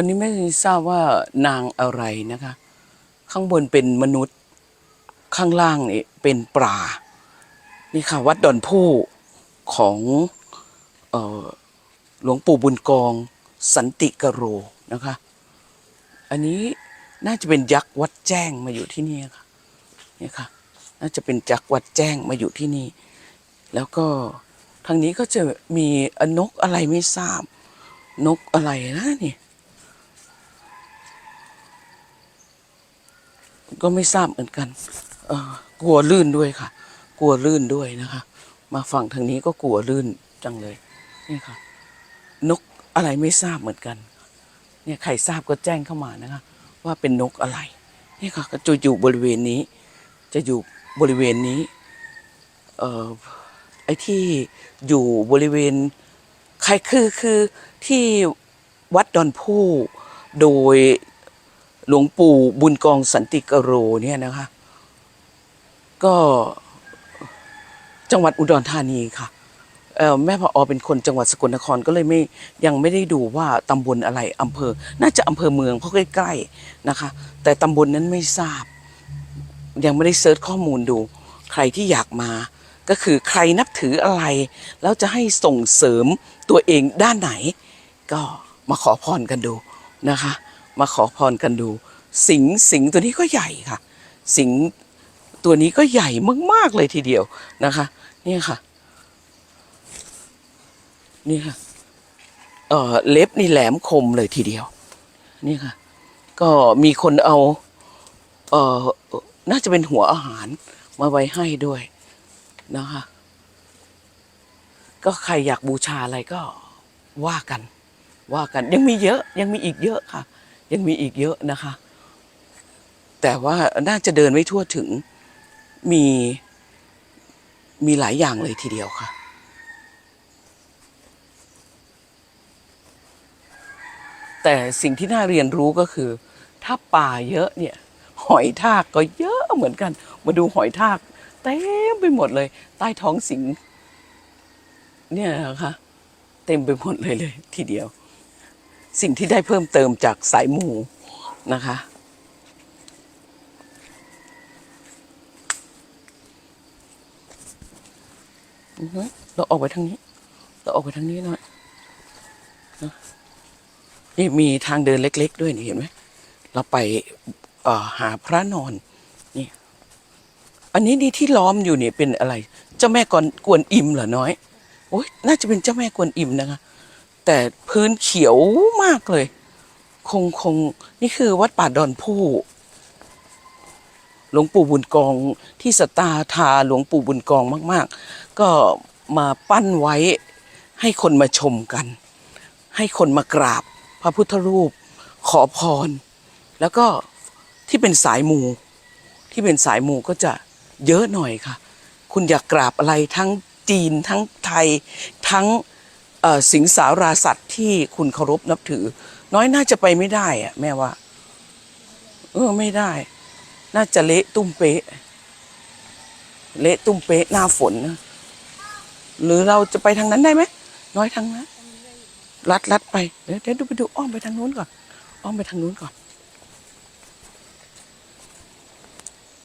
อันนี้ไม่ทราบว่านางอะไรนะคะ ข้างบนเป็นมนุษย์ ข้างล่างนี่เป็นปลา นี่ค่ะ วัดดอนผู้ของออหลวงปู่บุญกอง สันติกโรนะคะ อันนี้น่าจะเป็นยักษ์วัดแจ้งมาอยู่ที่นี่ค่ะนี่ค่ะ น่าจะเป็นยักษ์วัดแจ้งมาอยู่ที่นี่ แล้วก็ทางนี้ก็จะมีนกอะไรไม่ทราบ นกอะไรนะนี่ ก็ไม่ทราบเหมือนกันเออกลัวลื่นด้วยค่ะ กลัวลื่นด้วยนะคะ มาฝั่งทางนี้ก็กลัวลื่นจังเลยนี่ค่ะ นกอะไรไม่ทราบเหมือนกัน เนี่ยใครทราบก็แจ้งเข้ามานะคะ ว่าเป็นนกอะไรนี่ค่ะก็จะอยู่บริเวณนี้ จะอยู่บริเวณนี้เอ่อไอ้ที่อยู่บริเวณใครคือคือที่วัดดอนผู้โดย หลวงปู่บุญกองสันติกโรเนี่ยนะคะ ก็จังหวัดอุดรธานีค่ะแม่พออเป็นคนจังหวัดสกลนครก็เลยไม่ยังไม่ได้ดูว่าตำบลอะไรอำเภอ น่าจะอำเภอเมืองเพราะใกล้ๆนะคะ แต่ตำบลนั้นไม่ทราบ ยังไม่ได้เซิร์ชข้อมูลดู ใครที่อยากมา ก็คือใครนับถืออะไร แล้วจะให้ส่งเสริมตัวเองด้านไหน ก็มาขอพรกันดูนะคะ มาขอพรกันดู สิงสิงตัวนี้ก็ใหญ่ค่ะ สิงตัวนี้ก็ใหญ่มาก ๆ เลยทีเดียวนะคะ เนี่ยค่ะ นี่ค่ะเอ่อเล็บนี่แหลมคมเลยทีเดียว นี่ค่ะ ก็มีคนเอาเอ่อน่าจะเป็นหัวอาหารมาไว้ให้ด้วยนะคะ ก็ใครอยากบูชาอะไรก็ว่ากัน ว่ากันยังมีเยอะยังมีอีกเยอะค่ะ ยังมีอีกเยอะนะคะ แต่ว่าน่าจะเดินไม่ทั่วถึงมีมีหลายอย่างเลยทีเดียวค่ะ แต่สิ่งที่น่าเรียนรู้ก็คือ ถ้าป่าเยอะเนี่ย หอยทากก็เยอะเหมือนกัน มาดูหอยทากเต็มไปหมดเลย ใต้ท้องสิงเนี่ยนะคะเต็มไปหมดเลยเลยทีเดียว สิ่งที่ได้เพิ่มเติมจากสายมูนะคะ เราออกไปทางนี้ เราออกไปทางนี้หน่อยนะนี่มีทางเดินเล็ก ๆ ด้วยนี่เห็นไหม เราไปหาพระนอนนี่ อันนี้นี่ที่ล้อมอยู่นี่เป็นอะไร เจ้าแม่กวนกวนอิมเหรอน้อยโอ้ยน่าจะเป็นเจ้าแม่กวนอิมนะคะ แต่พื้นเขียวมากเลย คงคงนี่คือวัดป่าดอนผู้หลวงปู่บุญกองที่สตาทาหลวงปู่บุญกองมาก ๆ ก็มาปั้นไว้ให้คนมาชมกัน ให้คนมากราบ พระพุทธรูป ขอพร แล้วก็ที่เป็นสายมู ที่เป็นสายมูก็จะเยอะหน่อยค่ะ คุณอยากกราบอะไรทั้งจีนทั้งไทยทั้ง สิงสาราสัตว์ที่คุณเคารพนับถือ น้อยน่าจะไปไม่ได้อะแม่ว่า เออไม่ได้ น่าจะเละตุ้มเป๊ะ เละตุ้มเป๊ะหน้าฝนนะหรือเราจะไปทางนั้นได้ไหมน้อยทางนั้นลัดลัดไปเดี๋ยวเดี๋ยวดูไปดูอ้อมไปทางนู้นก่อนอ้อมไปทางนู้นก่อน